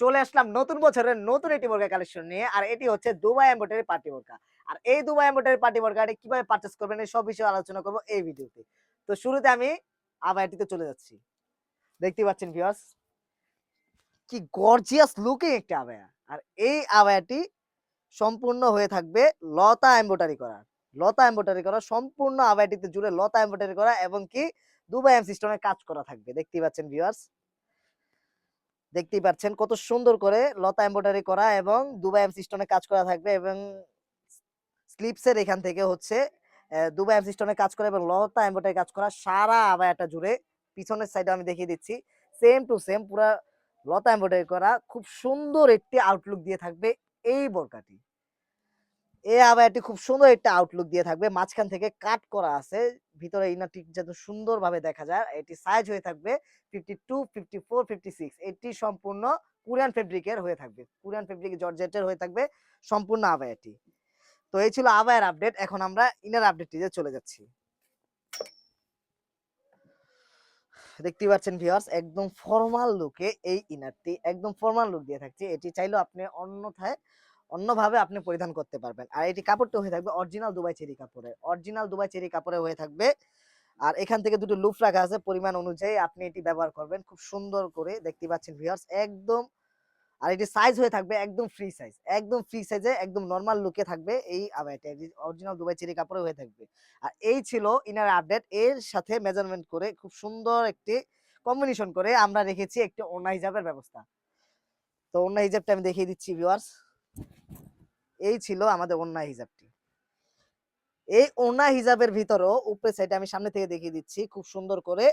চলে আসলাম নতুন বছরের নতুন একটি বোরকা কালেকশন নিয়ে, আর এটি হচ্ছে দুবাই এমব্রয়ডারি পার্টি বোরকা। আর এই দুবাই এমব্রয়ডারি পার্টি বোরকাটি কীভাবে পারচেজ করবেন এই সব বিষয়ে আলোচনা করব এই ভিডিওতে। তো শুরুতে আমি আবায়াটিতে চলে যাচ্ছি। দেখতে পাচ্ছেন ভিউয়ার্স কি গর্জিয়াস লুকিং একটা আবায়া আর এই আবায়াটি সম্পূর্ণ হয়ে থাকবে লতা এমব্রয়ডারি করা লতা এমব্রয়ডারি করা, সম্পূর্ণ আবায়াটিতে জুড়ে লতা এমব্রয়ডারি করা এবং কি দুবাই এম সিস্টেমে কাজ করা থাকবে। দেখতে পাচ্ছেন ভিউয়ার্স দেখতেই পাচ্ছেন কত সুন্দর করে লতা এম্বয়ডারি করা এবং দুবাই এম সিস্টনে কাজ করা থাকবে এবং স্লিপসের এখান থেকে হচ্ছে দুবাই এম সিস্টনে কাজ করা এবং লতা এম্বয়ডারি কাজ করা সারা আবায়াটা জুড়ে পিছনের সাইডে আমি দেখিয়ে দিচ্ছি। সেম টু সেম পুরা লতা এম্বয়ডারি করা, খুব সুন্দর একটি আউটলুক দিয়ে থাকবে এই বোরকাটি। এই আবায়াটি খুব সুন্দর একটা আউটলুক দিয়ে থাকবে। মাঝখান থেকে কাট করা আছে। ভিতরে ইনারটি যাতে সুন্দরভাবে দেখা যায়, এটি সাইজ হয়ে থাকবে fifty two fifty four fifty six এটি সম্পূর্ণ কোরিয়ান ফেব্রিকের হয়ে থাকবে। কোরিয়ান ফেব্রিক জর্জেটের হয়ে থাকবে সম্পূর্ণ আবায়াটি তো এই ছিল আবায়ের আপডেট এখন আমরা ইনার আপডেটটিতে চলে যাচ্ছি। দেখতেই পাচ্ছেন ভিউয়ার্স একদম ফর্মাল লুকে এই ইনারটি একদম ফর্মাল লুক দিয়ে থাকছে। এটি চাইলেও আপনি অন্যথায় অন্যভাবে আপনি পরিধান করতে পারবেন। আর এটি কাপড়টা হয়ে থাকবে অরিজিনাল দুবাই চেরি কাপড়ে। অরিজিনাল দুবাই চেরি কাপড়ে হয়ে থাকবে। আর এখান থেকে দুটো লুপ রাখা আছে পরিমাণ অনুযায়ী আপনি এটি ব্যবহার করবেন। খুব সুন্দর করে দেখতে পাচ্ছেন ভিউয়ার্স একদম আর এটি সাইজ হয়ে থাকবে একদম ফ্রি সাইজ একদম ফ্রি সাইজে একদম নর্মাল লুকে থাকবে এই আবাইটা অরিজিনাল দুবাই চেরি কাপড়ে হয়ে থাকবে। আর এই ছিল ইনার আপডেট এর সাথে মেজারমেন্ট করে খুব সুন্দর একটি কম্বিনেশন করে আমরা রেখেছি একটি ওনা হিজাবের ব্যবস্থা। তো ওনা হিজাবটা আমি দেখিয়ে দিচ্ছি ভিউয়ার্স এই ছিল আমাদের ওন্না হিজাবটি। এই ওন্না হিজাবের ভিতরও উপরে সাইডে আমি সামনে থেকে দেখিয়ে দিচ্ছি, খুব সুন্দর করে,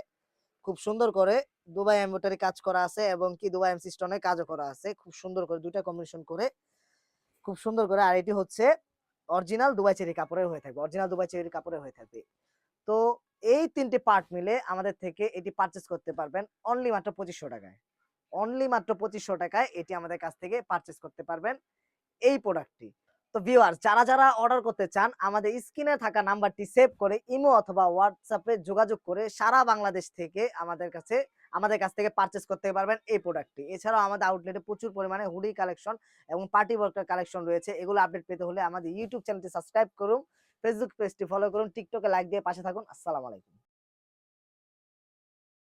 খুব সুন্দর করে দুবাই এমব্রয়ডারি কাজ করা আছে এবং কি দুবাই এমসি স্টোনে কাজও করা আছে। খুব সুন্দর করে দুইটা কম্বিনেশন করে, খুব সুন্দর করে আর এটি হচ্ছে অরিজিনাল দুবাই চেরি কাপড়ের হয়ে থাকবে অরিজিনাল দুবাই চেরি কাপড়ের হয়ে থাকবে। তো এই তিনটি পার্ট মিলে আমাদের থেকে এটি পারচেস করতে পারবেন অনলি মাত্র পঁচিশশো টাকায়। অনলি মাত্র পঁচিশশো টাকায় এটি আমাদের কাছ থেকে পারচেস করতে পারবেন। এই প্রোডাক্টটি তো ভিউয়ার্স যারা যারা অর্ডার করতে চান, আমাদের স্ক্রিনে থাকা নাম্বারটি সেভ করে ইমো অথবা হোয়াটসঅ্যাপে যোগাযোগ করে সারা বাংলাদেশ থেকে আমাদের কাছে, আমাদের কাছ থেকে পারচেস করতে পারবেন এই প্রোডাক্টটি এছাড়াও আমাদের আউটলেটে প্রচুর পরিমাণে হুডি কালেকশন এবং পার্টি ওয়ার্কের কালেকশন রয়েছে। এগুলো আপডেট পেতে হলে আমাদের ইউটিউব চ্যানেলটি সাবস্ক্রাইব করুন ফেসবুক পেজটি ফলো করুন টিকটকে লাইক দিয়ে পাশে থাকুন। আসসালামু আলাইকুম।